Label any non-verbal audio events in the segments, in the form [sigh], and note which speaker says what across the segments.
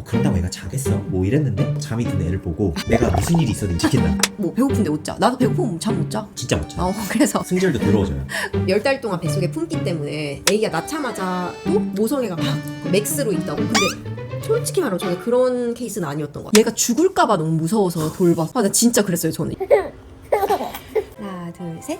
Speaker 1: 뭐 그런다고 애가 자겠어? 뭐 이랬는데 잠이 든 애를 보고 내가 무슨 일이 있어도 지킨다
Speaker 2: 뭐 배고픈데 못 자. 나도 배고프면 잠 못 자.
Speaker 1: 진짜 못 자.
Speaker 2: 어 그래서
Speaker 1: 승질도 더러워져요 [laughs]
Speaker 2: 열 달 동안 뱃속에 품기 때문에 애기가 낳자마자 또 모성애가 막 맥스로 있다고. 근데 솔직히 말하면 저는 그런 케이스는 아니었던 것 같아요. 얘가 죽을까봐 너무 무서워서 돌봐. 아, 나 진짜 그랬어요, 저는. [laughs] 하나, 둘, 셋.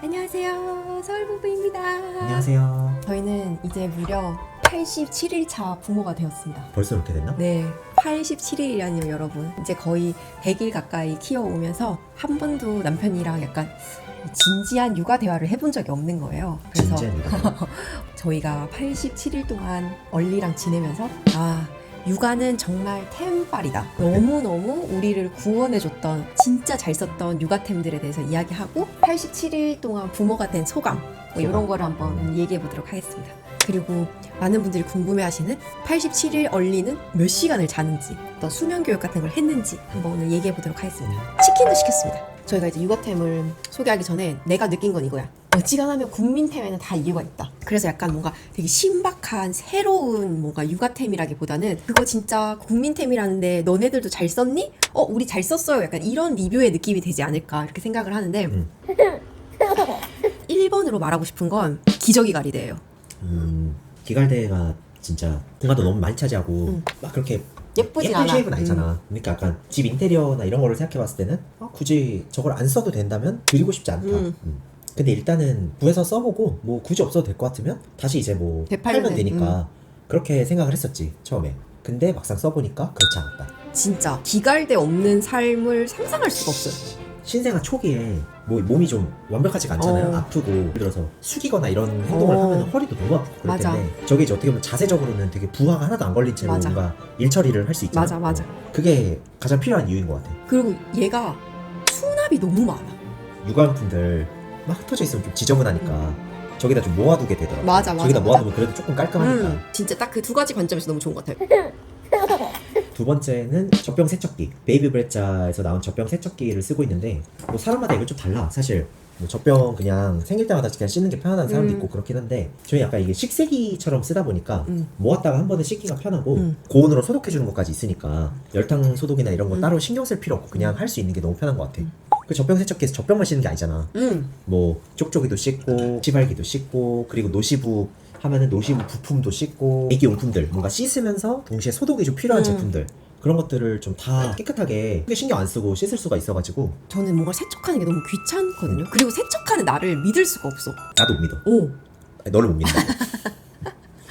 Speaker 2: 안녕하세요. 서울부부입니다.
Speaker 1: 안녕하세요
Speaker 2: 저희는 이제 무려 87일차 부모가 되었습니다.
Speaker 1: 벌써 이렇게 됐나?
Speaker 2: 네, 87일이라니요, 여러분. 이제 거의 100일 가까이 키워오면서 한 번도 남편이랑 약간 진지한 육아 대화를 해본 적이 없는 거예요. 그래서
Speaker 1: 진짜 이거 [laughs]
Speaker 2: 저희가 87일 동안 얼리랑 지내면서 아 육아는 정말 템빨이다. 너무너무 우리를 구원해줬던 진짜 잘 썼던 육아템들에 대해서 이야기하고 87일 동안 부모가 된 소감 뭐 이런. 거를 한번 얘기해 보도록 하겠습니다. 그리고 많은 분들이 궁금해하시는 87일 얼리는 몇 시간을 자는지 또 수면 교육 같은 걸 했는지 한번 오늘 얘기해 보도록 하겠습니다. 치킨도 시켰습니다. 저희가 이제 육아템을 소개하기 전에 내가 느낀 건 이거야. 어지간하면 국민템에는 다 이유가 있다. 그래서 약간 뭔가 되게 신박한 새로운 뭔가 육아템이라기보다는 그거 진짜 국민템이라는데 너네들도 잘 썼니? 어 우리 잘 썼어요. 약간 이런 리뷰의 느낌이 되지 않을까 이렇게 생각을 하는데
Speaker 1: 음. [laughs]
Speaker 2: 1번으로 말하고 싶은 건 기저귀 가리대예요.
Speaker 1: 음, 기갈대가 진짜 공간도 너무 많이 차지하고
Speaker 2: 음.
Speaker 1: 막 그렇게
Speaker 2: 예쁘진
Speaker 1: 예쁜
Speaker 2: 않아.
Speaker 1: 쉐입은 아니잖아. 그러니까 약간 집 인테리어나 이런 거를 생각해봤을 때는 아, 굳이 저걸 안 써도 된다면 드리고 싶지 않다.
Speaker 2: 음.
Speaker 1: 음. 근데 일단은 구해서 써보고 뭐 굳이 없어도 될 것 같으면 다시 이제 뭐
Speaker 2: 되팔면
Speaker 1: 팔면
Speaker 2: 돼.
Speaker 1: 되니까 그렇게 생각을 했었지 처음에. 근데 막상 써보니까 그렇지 않았다.
Speaker 2: 진짜 기갈대 없는 삶을 상상할 수가 없어요.
Speaker 1: 신생아 초기에 뭐 몸이 좀 완벽하지가 않잖아요.
Speaker 2: 어.
Speaker 1: 아프고 예를 들어서 숙이거나 이런 행동을
Speaker 2: 어.
Speaker 1: 하면 허리도 너무 아프고 그럴
Speaker 2: 맞아.
Speaker 1: 텐데 저게 이제 어떻게 보면 자세적으로는 되게 부하가 하나도 안 걸린 채로
Speaker 2: 맞아.
Speaker 1: 뭔가 일 처리를 할 수 있잖아.
Speaker 2: 맞아, 맞아.
Speaker 1: 그게 가장 필요한 이유인 것 같아.
Speaker 2: 그리고 얘가 수납이 너무 많아.
Speaker 1: 육아용품들 막 흩어져 있으면 좀 지저분하니까 저기다 좀 모아두게 되더라고.
Speaker 2: 맞아, 맞아,
Speaker 1: 저기다
Speaker 2: 맞아.
Speaker 1: 모아두면 그래도 조금 깔끔하니까.
Speaker 2: 음, 진짜 딱 그 두 가지 관점에서 너무 좋은 것 같아요. [laughs]
Speaker 1: 두 번째는 젖병 세척기. 베이비 브레자에서 나온 젖병 세척기를 쓰고 있는데 뭐 사람마다 이건 좀 달라. 사실 뭐 젖병 그냥 생길 때마다 그냥 씻는 게 편하다는 사람도
Speaker 2: 음.
Speaker 1: 있고 그렇긴 한데 저희 약간 이게 식세기처럼 쓰다 보니까
Speaker 2: 음.
Speaker 1: 모았다가 한 번에 씻기가 편하고
Speaker 2: 음.
Speaker 1: 고온으로 소독해 주는 것까지 있으니까 열탕 소독이나 이런 거
Speaker 2: 음.
Speaker 1: 따로 신경 쓸 필요 없고 그냥 할 수 있는 게 너무 편한 것 같아. 그 젖병 세척기에서 젖병만 씻는 게 아니잖아.
Speaker 2: 음,
Speaker 1: 뭐 쪽쪽이도 씻고 시발기도 씻고 그리고 노시부 하면은 노시부 부품도 씻고 애기 용품들 뭔가 씻으면서 동시에 소독이 좀 필요한
Speaker 2: 음.
Speaker 1: 제품들 그런 것들을 좀 다 깨끗하게 크게 신경 안 쓰고 씻을 수가 있어가지고
Speaker 2: 저는 뭔가 세척하는 게 너무 귀찮거든요. 그리고 세척하는 나를 믿을 수가 없어.
Speaker 1: 나도 못 믿어
Speaker 2: 오,
Speaker 1: 아니, 너를 못 믿는다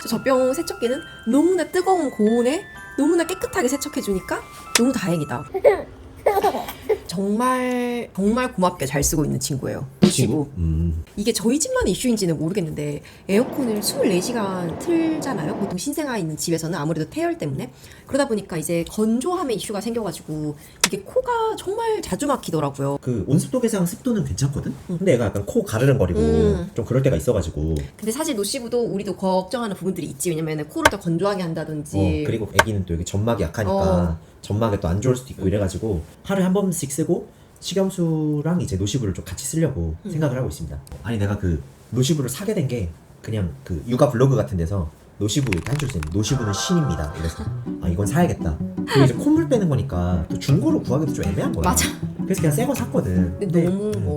Speaker 2: 저 [laughs] 젖병 세척기는 너무나 뜨거운 고온에 너무나 깨끗하게 세척해주니까 너무 다행이다. [laughs] 정말 정말 고맙게 잘 쓰고 있는 친구예요. 친구.
Speaker 1: 음,
Speaker 2: 이게 저희 집만의 이슈인지는 모르겠는데 에어컨을 24시간 틀잖아요. 보통 신생아 있는 집에서는 아무래도 태열 때문에 그러다 보니까 이제 건조함의 이슈가 생겨가지고 이게 코가 정말 자주 막히더라고요.
Speaker 1: 그 온습도 계상 습도는 괜찮거든 근데 얘가 약간 코 가르릉거리고
Speaker 2: 음.
Speaker 1: 좀 그럴 때가 있어가지고
Speaker 2: 근데 사실 노시부도 우리도 걱정하는 부분들이 있지 왜냐면 코를 더 건조하게 한다든지
Speaker 1: 어, 그리고 애기는 또 여기 점막이 약하니까
Speaker 2: 어.
Speaker 1: 점막에 또 안 좋을 수도 있고 이래가지고 하루에 한 번씩 쓰고 식염수랑 이제 노시부를 좀 같이 쓰려고
Speaker 2: 음.
Speaker 1: 생각을 하고 있습니다. 아니 내가 그 노시부를 사게 된 게 그냥 그 육아 블로그 같은 데서 노시부 이렇게 한줄 쓰는 노시부는 신입니다. 이래서 아 이건 사야겠다. 그리고 이제 콧물 빼는 거니까 또 중고로 구하기도 좀 애매한 거야.
Speaker 2: 맞아.
Speaker 1: 그래서 그냥 새 거 샀거든.
Speaker 2: 근데 너무
Speaker 1: 음,
Speaker 2: 뭐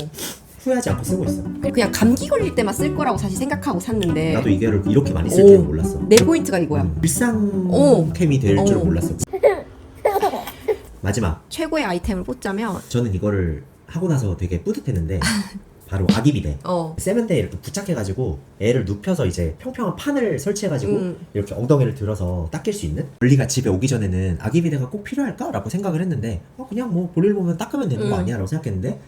Speaker 1: 후회하지 않고 쓰고 있어.
Speaker 2: 그냥 감기 걸릴 때만 쓸 거라고 사실 생각하고 샀는데
Speaker 1: 나도 이거를 이렇게 많이 쓸
Speaker 2: 오.
Speaker 1: 줄은 몰랐어.
Speaker 2: 내 포인트가 이거야.
Speaker 1: 음, 일상
Speaker 2: 오.
Speaker 1: 캠이 될
Speaker 2: 오.
Speaker 1: 줄은 몰랐어. [laughs] 마지막.
Speaker 2: 최고의 아이템을 뽑자면
Speaker 1: 저는 이거를 하고 나서 되게 뿌듯했는데 [laughs] 바로 아기비데
Speaker 2: 어.
Speaker 1: 세면대에 이렇게 부착해가지고 애를 눕혀서 이제 평평한 판을 설치해가지고
Speaker 2: 음.
Speaker 1: 이렇게 엉덩이를 들어서 닦일 수 있는? 원리가 집에 오기 전에는 아기비데가 꼭 필요할까 라고 생각을 했는데 어, 그냥 뭐 볼일 보면 닦으면 되는 거
Speaker 2: 음.
Speaker 1: 아니야? 라고 생각했는데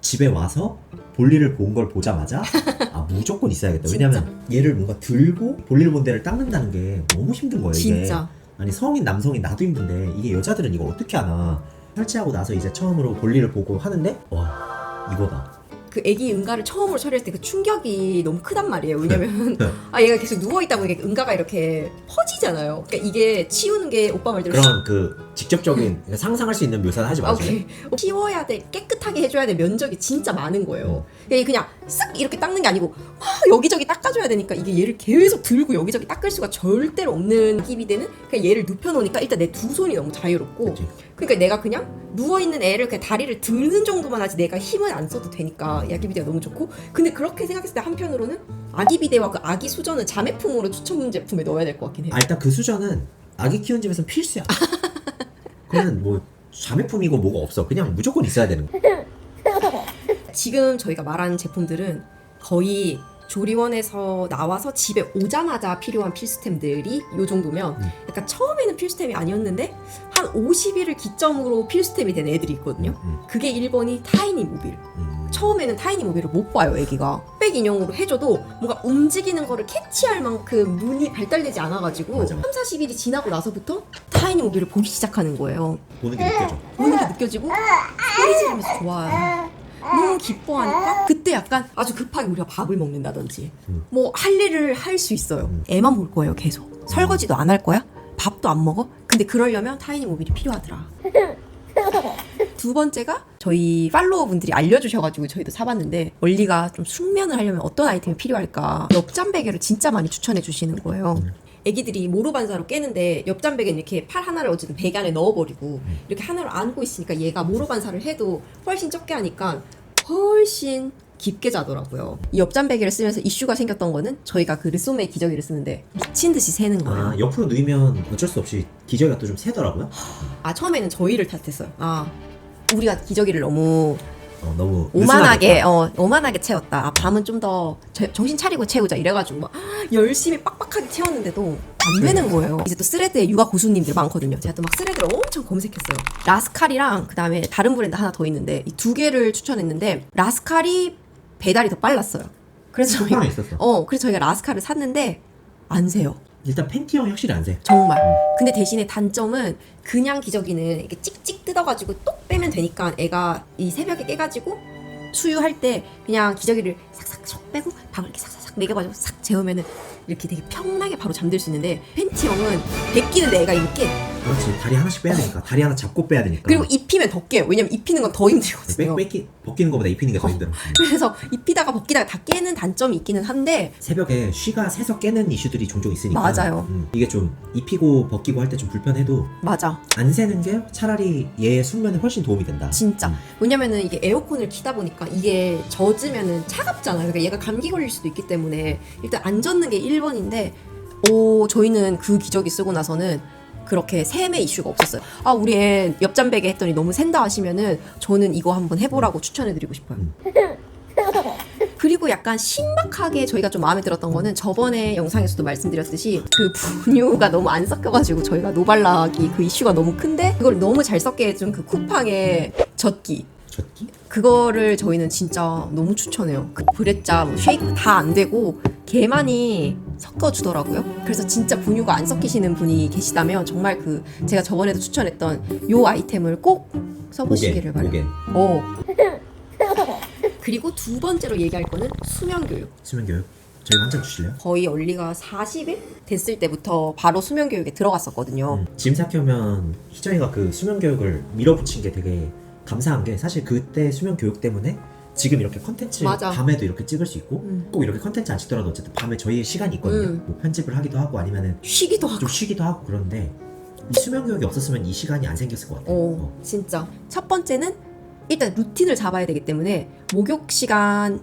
Speaker 1: 집에 와서 볼일을 본 걸 보자마자 [laughs] 아 무조건 있어야겠다. 왜냐면 얘를 뭔가 들고 볼일 본 데를 닦는다는 게 너무 힘든 거예요 이게.
Speaker 2: 진짜
Speaker 1: 아니 성인 남성인 나도 힘든데 이게 여자들은 이걸 어떻게 하나 설치하고 나서 이제 처음으로 볼일을 보고 하는데 와 이거다
Speaker 2: 그 아기 응가를 처음으로 처리했을 때그 충격이 너무 크단 말이에요. 왜냐면
Speaker 1: 네.
Speaker 2: 아 얘가 계속 누워 있다 보니까 응가가 이렇게 퍼지잖아요. 그러니까 이게 치우는 게 오빠 말대로
Speaker 1: 그런 그 직접적인 그러니까 상상할 수 있는 묘사는 하지 마세요.
Speaker 2: 오케이. 키워야 돼, 깨끗하게 해줘야 돼 면적이 진짜 많은 거예요. 그냥 그냥 쓱 이렇게 닦는 게 아니고 막 여기저기 닦아줘야 되니까 이게 얘를 계속 들고 여기저기 닦을 수가 절대로 없는 기비대는 그냥 얘를 눕혀놓으니까 일단 내 두 손이 너무 자유롭고
Speaker 1: 그치?
Speaker 2: 그러니까 내가 그냥 누워 있는 애를 그냥 다리를 드는 정도만 하지 내가 힘을 안 써도 되니까 이 아기 비대가 너무 좋고 근데 그렇게 생각했을 때 한편으로는 아기 비대와 그 아기 수저는 자매품으로 추천 제품에 넣어야 될 것 같긴 해요.
Speaker 1: 아 일단 그 수저는 아기 키우는 집에서는 필수야. [laughs] 그냥 뭐 자매품이고 뭐가 없어. 그냥 무조건 있어야 되는 거. [laughs]
Speaker 2: 지금 저희가 말하는 제품들은 거의 조리원에서 나와서 집에 오자마자 필요한 필수템들이 요 정도면
Speaker 1: 음.
Speaker 2: 약간 처음에는 필수템이 아니었는데 한 50일을 기점으로 필수템이 된 애들이 있거든요.
Speaker 1: 음,
Speaker 2: 그게 1번이 타이니 모빌.
Speaker 1: 음.
Speaker 2: 처음에는 타이니 모빌을 못 봐요, 애기가. 백 인형으로 해줘도 뭔가 움직이는 거를 캐치할 만큼 눈이 발달되지 않아가지고
Speaker 1: 맞아,
Speaker 2: 3,
Speaker 1: 맞아.
Speaker 2: 40일이 지나고 나서부터 타이니 모빌을 보기 시작하는 거예요.
Speaker 1: 보는 게 느껴져.
Speaker 2: 보는 게 느껴지고 소리 지르면서 좋아요. 너무 기뻐하니까 그때 약간 아주 급하게 우리가 밥을 먹는다든지
Speaker 1: 음.
Speaker 2: 뭐할 일을 할 수 있어요.
Speaker 1: 음.
Speaker 2: 애만 볼 거예요, 계속. 설거지도 안 할 거야? 밥도 안 먹어? 근데 그러려면 타이니 모빌이 필요하더라. [laughs] 두 번째가 저희 팔로워 분들이 알려주셔가지고 저희도 사봤는데 원리가 좀 숙면을 하려면 어떤 아이템이 필요할까 옆잠 베개를 진짜 많이 추천해 주시는 거예요.
Speaker 1: 음.
Speaker 2: 애기들이 모로반사로 깨는데 옆잠 베개는 이렇게 팔 하나를 어쨌든 베개 안에 넣어버리고
Speaker 1: 음.
Speaker 2: 이렇게 하나로 안고 있으니까 얘가 모로반사를 해도 훨씬 적게 하니까 훨씬 깊게 자더라고요. 이 옆잠 베개를 쓰면서 이슈가 생겼던 거는 저희가 그 르소메의 기저귀를 쓰는데 미친 듯이 새는 거예요.
Speaker 1: 아 옆으로 누이면 어쩔 수 없이 기저귀가 또 좀 새더라고요.
Speaker 2: 아 처음에는 저희를 탓했어요. 아 우리가 기저귀를 너무
Speaker 1: 어, 너무
Speaker 2: 오만하게
Speaker 1: 느슨하겠다.
Speaker 2: 어 오만하게 채웠다. 아 밤은 좀 더 정신 차리고 채우자 이래가지고 막 [gasps] 열심히 빡빡하게 채웠는데도 안 되는 거예요. 이제 또 스레드에 육아 고수님들 많거든요. 제가 또 막 스레드를 엄청 검색했어요. 라스칼이랑 그 다음에 다른 브랜드 하나 더 있는데 이 두 개를 추천했는데 라스칼이 배달이 더 빨랐어요. 그래서 저희가
Speaker 1: 있었어.
Speaker 2: 어 그래서 저희가 라스칼을 샀는데 안 새요.
Speaker 1: 일단 팬티형 확실히 안 새.
Speaker 2: 정말. 근데 대신에 단점은 그냥 기저귀는 이렇게 찍찍 뜯어가지고 똑 빼면 되니까 애가 이 새벽에 깨가지고 수유할 때 그냥 기저귀를 싹싹 쏙 빼고 밥을 이렇게 싹싹싹 먹여가지고 싹 재우면은 이렇게 되게 평온하게 바로 잠들 수 있는데 팬티형은 벗기는데 애가 깨.
Speaker 1: 그렇지 다리 하나씩 빼야 되니까 다리 하나 잡고 빼야 되니까.
Speaker 2: 그리고 입히면 더 깨요. 왜냐면 입히는 건더
Speaker 1: 빼,
Speaker 2: 힘들거든요.
Speaker 1: 뺏기, 벗기는 것보다 입히는 게 더 힘들어. 음. [laughs]
Speaker 2: 그래서 입히다가 벗기다가 다 깨는 단점이 있기는 한데
Speaker 1: 새벽에 쉬가 새서 깨는 이슈들이 종종 있으니까
Speaker 2: 맞아요.
Speaker 1: 음, 이게 좀 입히고 벗기고 할 때 좀 불편해도
Speaker 2: 맞아.
Speaker 1: 안 새는 게 차라리 얘의 숙면에 훨씬 도움이 된다.
Speaker 2: 진짜.
Speaker 1: 음.
Speaker 2: 왜냐면은 이게 에어컨을 키다 보니까 이게 젖으면은 차갑잖아요. 그러니까 얘가 감기 걸릴 수도 있기 때문에 일단 안 젖는 게 1번인데 오 저희는 그 기저귀 쓰고 나서는 그렇게 샘의 이슈가 없었어요. 아 우리 애 옆잠 베개 했더니 너무 샌다 하시면은 저는 이거 한번 해보라고 추천해드리고 싶어요.
Speaker 1: 음.
Speaker 2: 그리고 약간 신박하게 저희가 좀 마음에 들었던 거는 저번에 영상에서도 말씀드렸듯이 그 분유가 너무 안 섞여가지고 저희가 노발락이 그 이슈가 너무 큰데 그걸 너무 잘 섞게 해준 그 쿠팡의 젖기
Speaker 1: 젖기?
Speaker 2: 그거를 저희는 진짜 너무 추천해요. 그 브레짜, 뭐 쉐이크 다 안 되고 개만이 섞어주더라고요. 그래서 진짜 분유가 안 섞이시는 분이 계시다면 정말 그 제가 저번에도 추천했던 요 아이템을 꼭 써보시기를 바래요.
Speaker 1: 목에
Speaker 2: 어. 그리고 두 번째로 얘기할 거는 수면 교육.
Speaker 1: 수면 교육. 저희가 한잔 주실래요?
Speaker 2: 거의 원리가 40일 됐을 때부터 바로 수면 교육에 들어갔었거든요.
Speaker 1: 음, 지금 생각해보면 희정이가 그 수면 교육을 밀어붙인 게 되게 감사한 게 사실 그때 수면 교육 때문에 지금 이렇게 컨텐츠
Speaker 2: 맞아.
Speaker 1: 밤에도 이렇게 찍을 수 있고
Speaker 2: 음.
Speaker 1: 꼭 이렇게 컨텐츠 안 찍더라도 어쨌든 밤에 저희의 시간이 있거든요.
Speaker 2: 음.
Speaker 1: 뭐 편집을 하기도 하고 아니면은
Speaker 2: 쉬기도 하고.
Speaker 1: 좀 쉬기도 하고 그런데 이 수면 교육이 없었으면 이 시간이 안 생겼을 것 같아요.
Speaker 2: 어,
Speaker 1: 어.
Speaker 2: 진짜. 첫 번째는 일단 루틴을 잡아야 되기 때문에 목욕 시간을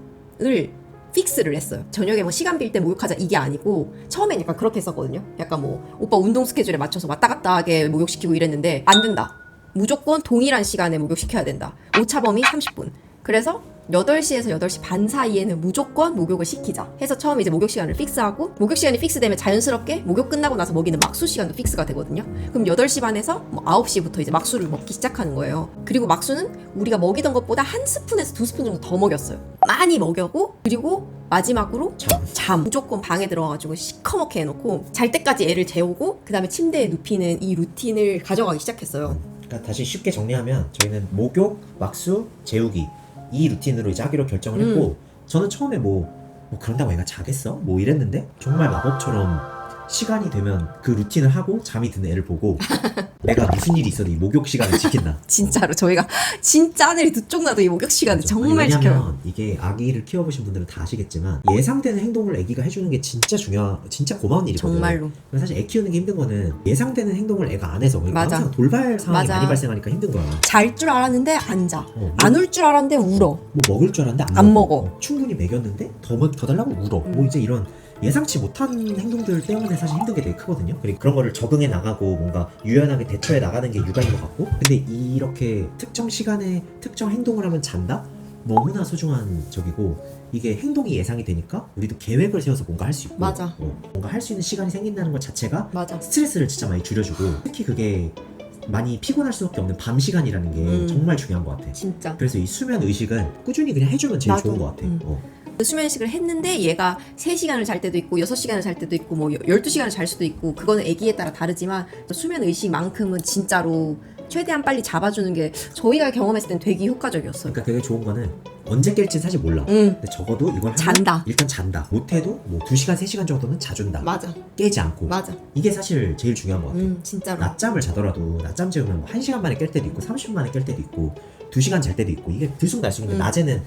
Speaker 2: 픽스를 했어요. 저녁에 뭐 시간 빌 때 목욕하자 이게 아니고 처음엔 약간 그렇게 했었거든요. 약간 뭐 오빠 운동 스케줄에 맞춰서 왔다 갔다 하게 목욕시키고 이랬는데 안 된다. 무조건 동일한 시간에 목욕시켜야 된다. 오차 범위 30분. 그래서 8시에서 8시 반 사이에는 무조건 목욕을 시키자. 해서 처음에 이제 목욕 시간을 픽스하고 목욕 시간이 픽스되면 자연스럽게 목욕 끝나고 나서 먹이는 막수 시간도 픽스가 되거든요. 그럼 8시 반에서 뭐 9시부터 이제 막수를 먹기 시작하는 거예요. 그리고 막수는 우리가 먹이던 것보다 한 스푼에서 두 스푼 정도 더 먹였어요. 많이 먹여고 그리고 마지막으로
Speaker 1: 참.
Speaker 2: 잠 무조건 방에 들어가가지고 시커멓게 해놓고 잘 때까지 애를 재우고 그 다음에 침대에 눕히는 이 루틴을 가져가기 시작했어요.
Speaker 1: 그러니까 다시 쉽게 정리하면 저희는 목욕, 막수, 재우기 이 루틴으로 이제 하기로 결정을
Speaker 2: 음.
Speaker 1: 했고 저는 처음에 뭐, 뭐 그런다고 애가 자겠어? 뭐 이랬는데 정말 마법처럼 시간이 되면 그 루틴을 하고 잠이 드는 애를 보고 [laughs] 내가 무슨 일이 있어도 이 목욕 시간을 지킨다. [laughs]
Speaker 2: 진짜로 저희가 진짜 하늘이 두 쪽 나도 이 목욕 시간을
Speaker 1: 맞아.
Speaker 2: 정말
Speaker 1: 아니,
Speaker 2: 지켜요.
Speaker 1: 왜냐면 이게 아기를 키워보신 분들은 다 아시겠지만 예상되는 행동을 아기가 해주는 게 진짜 중요, 진짜 고마운 일이거든.
Speaker 2: 정말로.
Speaker 1: 사실 애 키우는 게 힘든 거는 예상되는 행동을 애가 안 해서 그러니까
Speaker 2: 맞아.
Speaker 1: 항상 돌발 상황이
Speaker 2: 맞아.
Speaker 1: 많이 발생하니까 힘든 거야.
Speaker 2: 잘 줄 알았는데 안 자.
Speaker 1: 어,
Speaker 2: 안 울 줄 알았는데 울어.
Speaker 1: 뭐 먹을 줄 알았는데 안,
Speaker 2: 안
Speaker 1: 먹어.
Speaker 2: 어,
Speaker 1: 충분히 먹였는데 더, 먹- 더 달라고 울어.
Speaker 2: 음.
Speaker 1: 뭐 이제 이런 예상치 못한 행동들 때문에 사실 힘든 게 되게 크거든요. 그리고 그런 거를 적응해 나가고 뭔가 유연하게 대처해 나가는 게 육아인 것 같고 근데 이렇게 특정 시간에 특정 행동을 하면 잔다? 너무나 소중한 적이고 이게 행동이 예상이 되니까 우리도 계획을 세워서 뭔가 할 수 있고
Speaker 2: 맞아.
Speaker 1: 어, 뭔가 할 수 있는 시간이 생긴다는 것 자체가
Speaker 2: 맞아.
Speaker 1: 스트레스를 진짜 많이 줄여주고 특히 그게 많이 피곤할 수밖에 없는 밤 시간이라는 게
Speaker 2: 음.
Speaker 1: 정말 중요한 것 같아.
Speaker 2: 진짜.
Speaker 1: 그래서 이 수면 의식은 꾸준히 그냥 해주면 제일
Speaker 2: 나도.
Speaker 1: 좋은 것 같아.
Speaker 2: 음.
Speaker 1: 어.
Speaker 2: 그 수면식을 했는데 얘가 3시간을 잘 때도 있고 6시간을 잘 때도 있고 뭐 12시간을 잘 수도 있고 그거는 애기에 따라 다르지만 수면 의식만큼은 진짜로 최대한 빨리 잡아주는 게 저희가 경험했을 땐 되게 효과적이었어요.
Speaker 1: 그러니까 되게 좋은 거는 언제 깰지는 사실 몰라.
Speaker 2: 응.
Speaker 1: 근데 적어도 이걸 하면
Speaker 2: 잔다.
Speaker 1: 일단 잔다. 못해도 뭐 2시간, 3시간 정도는 자준다.
Speaker 2: 맞아.
Speaker 1: 깨지 않고.
Speaker 2: 맞아.
Speaker 1: 이게 사실 제일 중요한 것 같아.
Speaker 2: 음, 진짜로.
Speaker 1: 낮잠을 자더라도 낮잠 재우면 뭐 1시간 만에 깰 때도 있고 30분 만에 깰 때도 있고 2시간 잘 때도 있고 이게 들쑥날쑥인데
Speaker 2: 음.
Speaker 1: 낮에는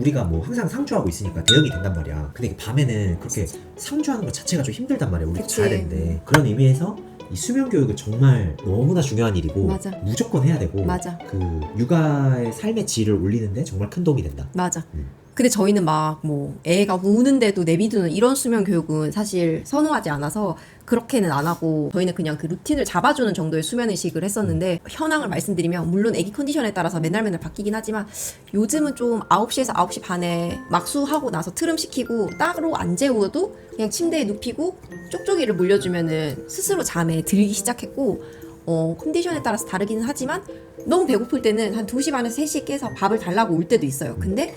Speaker 1: 우리가 뭐 항상 상주하고 있으니까 대응이 된단 말이야. 근데 밤에는 그렇게 상주하는 것 자체가 좀 힘들단 말이야. 우리. 자야 되는데 그런 의미에서 이 수면 교육은 정말 너무나 중요한 일이고
Speaker 2: 맞아.
Speaker 1: 무조건 해야 되고
Speaker 2: 맞아.
Speaker 1: 그 육아의 삶의 질을 올리는데 정말 큰 도움이 된다.
Speaker 2: 맞아.
Speaker 1: 음.
Speaker 2: 근데 저희는 막 뭐 애가 우는데도 내비두는 이런 수면 교육은 사실 선호하지 않아서 그렇게는 안 하고 저희는 그냥 그 루틴을 잡아주는 정도의 수면 의식을 했었는데 현황을 말씀드리면 물론 애기 컨디션에 따라서 맨날 맨날 바뀌긴 하지만 요즘은 좀 9시에서 9시 반에 막수하고 나서 트름 시키고 따로 안 재워도 그냥 침대에 눕히고 쪽쪽이를 물려주면은 스스로 잠에 들기 시작했고 어, 컨디션에 따라서 다르기는 하지만 너무 배고플 때는 한 2시 반에서 3시에 깨서 밥을 달라고 올 때도 있어요. 근데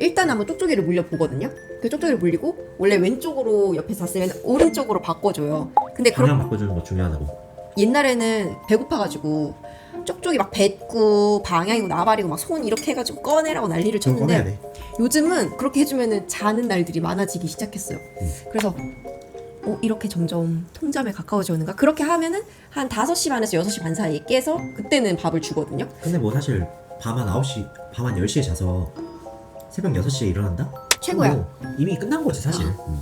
Speaker 2: 일단 한번 쪽쪽이를 물려 보거든요. 그 쪽쪽이를 물리고 원래 왼쪽으로 옆에 잤으면 오른쪽으로 바꿔줘요. 근데
Speaker 1: 방향 바꿔주는 거 중요하다고.
Speaker 2: 옛날에는 배고파가지고 쪽쪽이 막 뱉고 방향이고 나발이고 막 손 이렇게 해가지고 꺼내라고 난리를
Speaker 1: 꺼내야
Speaker 2: 쳤는데
Speaker 1: 돼.
Speaker 2: 요즘은 그렇게 해주면은 자는 날들이 많아지기 시작했어요.
Speaker 1: 음.
Speaker 2: 그래서 어, 이렇게 점점 통잠에 가까워져 오는가? 그렇게 하면은 한 5시 반에서 6시 반 사이에 깨서 그때는 밥을 주거든요.
Speaker 1: 근데 뭐 사실 밤 한 9시, 밤 한 10시에 자서 새벽 6시에 일어난다?
Speaker 2: 최고야.
Speaker 1: 뭐 이미 끝난 거지 사실. 음.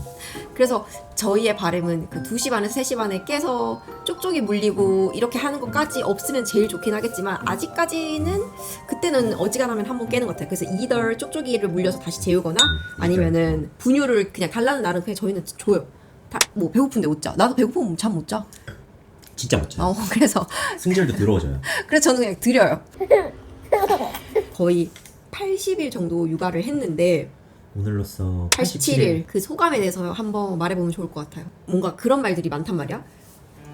Speaker 2: 그래서 저희의 바람은 그 2시 반에서 3시 반에 깨서 쪽쪽이 물리고 이렇게 하는 것까지 없으면 제일 좋긴 하겠지만 아직까지는 그때는 어지간하면 한 번 깨는 것 같아요. 그래서 이덜 쪽쪽이를 물려서 다시 재우거나
Speaker 1: 음,
Speaker 2: 아니면은 분유를 그냥 달라는 날은 그냥 저희는 줘요. 다, 뭐 배고픈데 못 자. 나도 배고프면 잠 못 자.
Speaker 1: 진짜 못 자.
Speaker 2: 어, [laughs] 그래서
Speaker 1: 승질도 더러워져요.
Speaker 2: 그래서 저는 그냥 드려요. 거의 80일 정도 육아를 했는데
Speaker 1: 오늘로써
Speaker 2: 87일 그 소감에 대해서 한번 말해보면 좋을 것 같아요. 뭔가 그런 말들이 많단 말이야.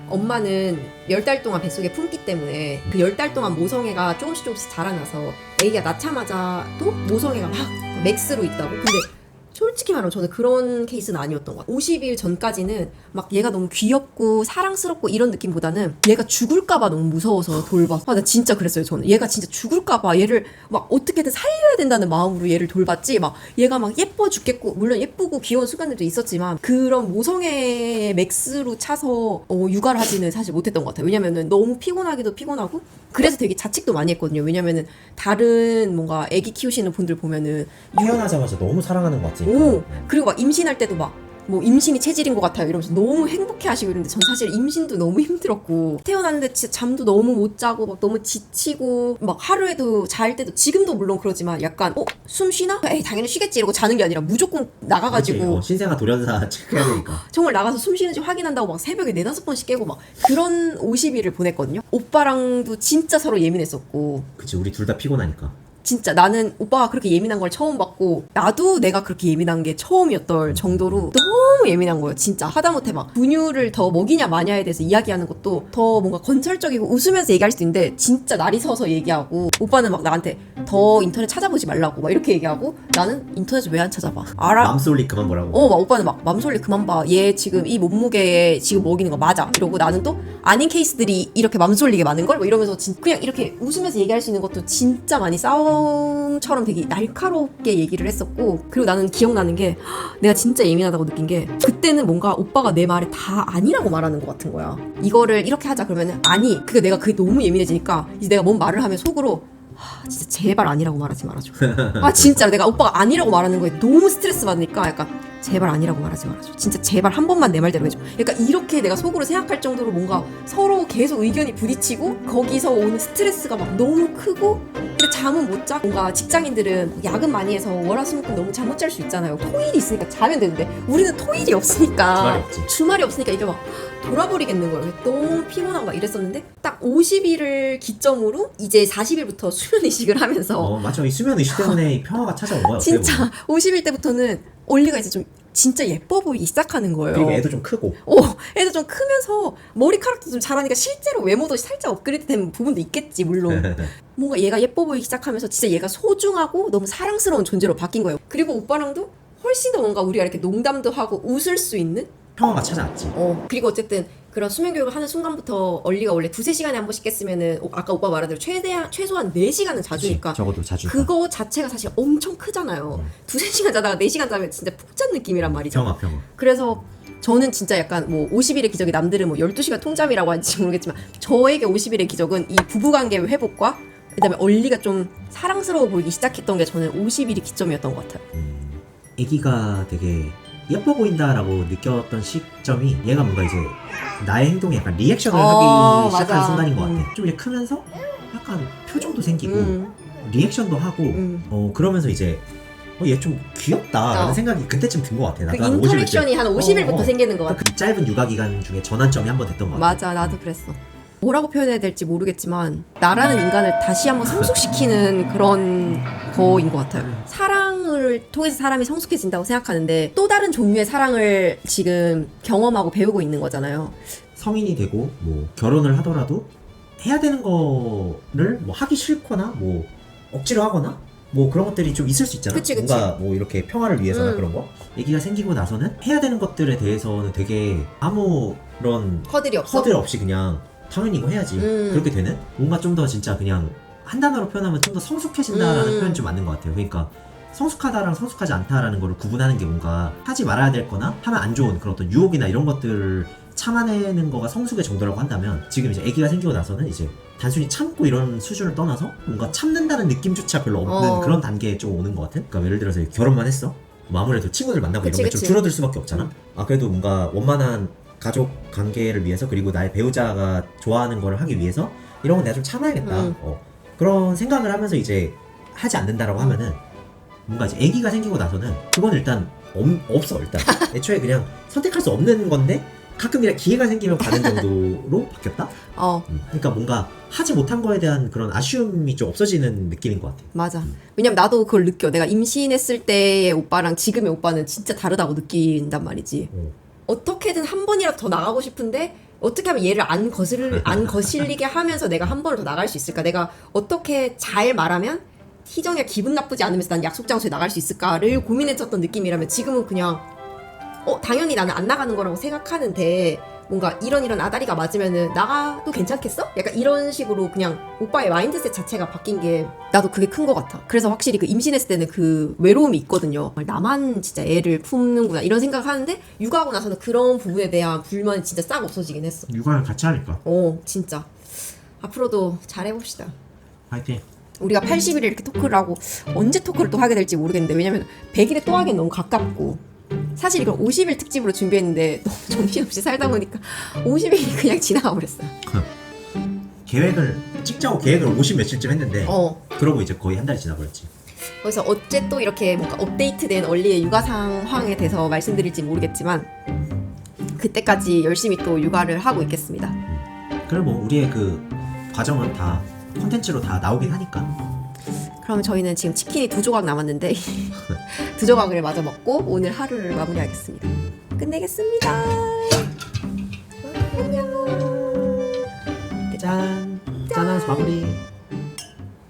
Speaker 2: 엄마는 열달 동안 뱃속에 품기 때문에 그열달 동안 모성애가 조금씩 조금씩 자라나서 애기가 낳자마자도 모성애가 막 맥스로 있다고. 근데 솔직히 말하면 저는 그런 케이스는 아니었던 것 같아요. 50일 전까지는 막 얘가 너무 귀엽고 사랑스럽고 이런 느낌보다는 얘가 죽을까봐 너무 무서워서 돌봐. 아, 나 진짜 그랬어요, 저는. 얘가 진짜 죽을까봐 얘를 막 어떻게든 살려야 된다는 마음으로 얘를 돌봤지. 막 얘가 막 예뻐 죽겠고, 물론 예쁘고 귀여운 순간들도 있었지만 그런 모성애의 맥스로 차서 어, 육아를 하지는 사실 못했던 것 같아요. 왜냐면은 너무 피곤하기도 피곤하고 그래서 되게 자책도 많이 했거든요. 왜냐면은 다른 뭔가 애기 키우시는 분들 보면은
Speaker 1: 태어나자마자 너무 사랑하는 것 같으니까.
Speaker 2: 오 그리고 막 임신할 때도 막 뭐 임신이 체질인 것 같아요 이러면서 너무 행복해 하시고 이러는데 전 사실 임신도 너무 힘들었고 태어났는데 진짜 잠도 너무 못 자고 막 너무 지치고 막 하루에도 잘 때도 지금도 물론 그러지만 약간 어 숨 쉬나? 에이 당연히 쉬겠지 이러고 자는 게 아니라 무조건 나가가지고?
Speaker 1: 어, 신생아 돌연사 [laughs] 체크해야 되니까. [laughs]
Speaker 2: 정말 나가서 숨 쉬는지 확인한다고 막 새벽에 네다섯 번씩 깨고 막 그런 50일을 보냈거든요 오빠랑도 진짜 서로 예민했었고
Speaker 1: 그치 우리 둘 다 피곤하니까.
Speaker 2: 진짜 나는 오빠가 그렇게 예민한 걸 처음 봤고 나도 내가 그렇게 예민한 게 처음이었던 정도로 너무 예민한 거예요 진짜 하다못해 막 분유를 더 먹이냐 마냐에 대해서 이야기하는 것도 더 뭔가 건설적이고 웃으면서 얘기할 수도 있는데 진짜 날이 서서 얘기하고 오빠는 막 나한테 더 인터넷 찾아보지 말라고 막 이렇게 얘기하고 나는 인터넷 왜 안 찾아봐 알아
Speaker 1: 맘솔리 그만 보라고.
Speaker 2: 어, 막 오빠는 막 맘솔리 그만 봐. 얘 지금 이 몸무게에 지금 먹이는 거 맞아. 이러고 나는 또 아닌 케이스들이 이렇게 맘솔리게 많은 걸? 뭐 이러면서 진, 그냥 이렇게 웃으면서 얘기할 수 있는 것도 진짜 많이 싸워 남성처럼 되게 날카롭게 얘기를 했었고 그리고 나는 기억나는 게 헉, 내가 진짜 예민하다고 느낀 게 그때는 뭔가 오빠가 내 말에 다 아니라고 말하는 것 같은 거야. 이거를 이렇게 하자 그러면은 아니 그게 내가 그게 너무 예민해지니까 이제 내가 뭔 말을 하면 속으로 하, 진짜 제발 아니라고 말하지 말아줘. 아 진짜 내가 오빠가 아니라고 말하는 거에 너무 스트레스 받으니까 약간 제발 아니라고 말하지 말아줘 진짜 제발 한 번만 내 말대로 해줘 약간 이렇게 내가 속으로 생각할 정도로 뭔가 서로 계속 의견이 부딪히고 거기서 오는 스트레스가 막 너무 크고 근데 잠은 못 자? 뭔가 직장인들은 야근 많이 해서 월화수목금 너무 잠 못 잘 수 있잖아요 토일이 있으니까 자면 되는데 우리는 토일이 없으니까
Speaker 1: 주말이 없지.
Speaker 2: 주말이 없으니까 이게 막 돌아버리겠는 거예요. 너무 피곤하고 막 이랬었는데 딱 50일을 기점으로 이제 40일부터 수면 이식을 하면서
Speaker 1: 어 맞아 이 수면 의식 때문에 이 평화가 [laughs] 찾아온 거야. 어떻게
Speaker 2: 진짜 50일 때부터는 올리가 이제 좀 진짜 예뻐 보이기 시작하는 거예요.
Speaker 1: 그리고 애도 좀 크고.
Speaker 2: 어, 애도 좀 크면서 머리카락도 좀 자라니까 실제로 외모도 살짝 업그레이드 된 부분도 있겠지 물론 [laughs] 뭔가 얘가 예뻐 보이기 시작하면서 진짜 얘가 소중하고 너무 사랑스러운 존재로 바뀐 거예요. 그리고 오빠랑도 훨씬 더 뭔가 우리가 이렇게 농담도 하고 웃을 수 있는
Speaker 1: 평화가 찾아왔지.
Speaker 2: 어, 그리고 어쨌든 그런 수면 교육을 하는 순간부터 얼리가 원래 두세 시간에 한 번씩 했으면은 오- 아까 오빠 말한 대로 최대한 최소한 네 시간은 자주니까
Speaker 1: 적어도 자주.
Speaker 2: 그거 자체가 사실 엄청 크잖아요.
Speaker 1: 음.
Speaker 2: 두세 시간 자다가 네 시간 자면 진짜 푹잔 느낌이란 말이죠.
Speaker 1: 평화 평화.
Speaker 2: 그래서 저는 진짜 약간 뭐 50일의 기적이 남들은 뭐 12시간 통잠이라고 할지 [laughs] 모르겠지만 저에게 50일의 기적은 이 부부관계 회복과 그다음에 얼리가 좀 사랑스러워 보이기 시작했던 게 저는 50일이 기점이었던 것 같아요.
Speaker 1: 음, 아기가 되게 예뻐 보인다라고 느꼈던 시점이 얘가 뭔가 이제 나의 행동에 약간 리액션을
Speaker 2: 어,
Speaker 1: 하기 시작하는
Speaker 2: 맞아.
Speaker 1: 순간인 것 같아.
Speaker 2: 음.
Speaker 1: 좀 이제 크면서 약간 표정도 생기고
Speaker 2: 음,
Speaker 1: 리액션도 하고
Speaker 2: 음.
Speaker 1: 어 그러면서 이제 어, 얘 좀 귀엽다라는
Speaker 2: 어.
Speaker 1: 생각이 그때쯤 든 것 같아.
Speaker 2: 그
Speaker 1: 나도 한 50일 때.
Speaker 2: 인터랙션이 한 50일부터
Speaker 1: 어, 어.
Speaker 2: 생기는 것 같아.
Speaker 1: 그 짧은 육아 기간 중에 전환점이 한 번 됐던 것 같아.
Speaker 2: 맞아, 나도 그랬어. 뭐라고 표현해야 될지 모르겠지만 나라는 인간을 다시 한번 성숙시키는 그런 거인 것 같아요. 사 랑을 통해서 사람이 성숙해진다고 생각하는데 또 다른 종류의 사랑을 지금 경험하고 배우고 있는 거잖아요.
Speaker 1: 성인이 되고 뭐 결혼을 하더라도 해야 되는 거를 뭐 하기 싫거나 뭐 억지로 하거나 뭐 그런 것들이 좀 있을 수 있잖아.
Speaker 2: 그치, 그치.
Speaker 1: 뭔가 뭐 이렇게 평화를 위해서나
Speaker 2: 음.
Speaker 1: 그런 거. 아기가 생기고 나서는 해야 되는 것들에 대해서는 되게 아무런
Speaker 2: 허들이 없어.
Speaker 1: 허들 없이 그냥 당연히 이거 해야지
Speaker 2: 음.
Speaker 1: 그렇게 되는 뭔가 좀 더 진짜 그냥 한 단어로 표현하면 좀 더 성숙해진다라는
Speaker 2: 음.
Speaker 1: 표현이 좀 맞는 것 같아요. 그러니까 성숙하다랑 성숙하지 않다라는 거를 구분하는 게 뭔가 하지 말아야 될 거나 하면 안 좋은 그런 어떤 유혹이나 이런 것들을 참아내는 거가 성숙의 정도라고 한다면 지금 이제 아기가 생기고 나서는 이제 단순히 참고 이런 수준을 떠나서 뭔가 참는다는 느낌조차 별로 없는
Speaker 2: 어.
Speaker 1: 그런 단계에 좀 오는 것 같은 그러니까 예를 들어서 결혼만 했어 뭐 아무래도 친구들 만나고
Speaker 2: 그치,
Speaker 1: 이런 게 좀
Speaker 2: 그치.
Speaker 1: 줄어들 수밖에 없잖아
Speaker 2: 음.
Speaker 1: 아 그래도 뭔가 원만한 가족 관계를 위해서 그리고 나의 배우자가 좋아하는 거를 하기 위해서 이런 건 내가 좀 참아야겠다
Speaker 2: 음.
Speaker 1: 어, 그런 생각을 하면서 이제 하지 않는다라고 하면은 뭔가 이제 아기가 생기고 나서는 그건 일단 없, 없어 일단 [laughs] 애초에 그냥 선택할 수 없는 건데 가끔이라 기회가 생기면 가는 정도로 바뀌었다
Speaker 2: 어,
Speaker 1: 음, 그러니까 뭔가 하지 못한 거에 대한 그런 아쉬움이 좀 없어지는 느낌인 것 같아
Speaker 2: 맞아. 왜냐면 나도 그걸 느껴. 내가 임신했을 때의 오빠랑 지금의 오빠는 진짜 다르다고 느낀단 말이지.
Speaker 1: 어.
Speaker 2: 어떻게든 한 번이라도 더 나가고 싶은데 어떻게 하면 얘를 안 거슬 안 거슬리게 하면서 내가 한 번을 더 나갈 수 있을까? 내가 어떻게 잘 말하면 희정이가 기분 나쁘지 않으면서 난 약속 장소에 나갈 수 있을까를 고민했었던 느낌이라면 지금은 그냥 어 당연히 나는 안 나가는 거라고 생각하는데 뭔가 이런 이런 아다리가 맞으면은 나가도 괜찮겠어? 약간 이런 식으로 그냥 오빠의 마인드셋 자체가 바뀐 게 나도 그게 큰 것 같아. 그래서 확실히 그 임신했을 때는 그 외로움이 있거든요. 나만 진짜 애를 품는구나 이런 생각하는데 육아하고 나서는 그런 부분에 대한 불만이 진짜 싹 없어지긴 했어.
Speaker 1: 육아를 같이 하니까
Speaker 2: 어 진짜 앞으로도 잘해봅시다.
Speaker 1: 화이팅
Speaker 2: 우리가 80일에 이렇게 토크를 하고 언제 토크를 또 하게 될지 모르겠는데 왜냐면 100일에 또 하기엔 너무 가깝고 사실 이걸 50일 특집으로 준비했는데 [laughs] 너무 정신없이 살다 보니까 50일이 그냥 지나가 버렸어요.
Speaker 1: 계획을 찍자고 계획을 50 며칠쯤 했는데
Speaker 2: 어.
Speaker 1: 그러고 이제 거의 한 달이 지나버렸지
Speaker 2: 그래서 어째 또 이렇게 뭔가 업데이트된 얼리의 육아 상황에 대해서 말씀드릴지 모르겠지만 그때까지 열심히 또 육아를 하고 있겠습니다.
Speaker 1: 그리고 뭐 우리의 그 과정은 다 콘텐츠로 다 나오긴 하니까
Speaker 2: 그럼 저희는 지금 치킨이 두 조각 남았는데 [laughs] 두 조각을 마저 먹고 오늘 하루를 마무리하겠습니다. 끝내겠습니다. 안녕.
Speaker 1: 짠 짠하면서 마무리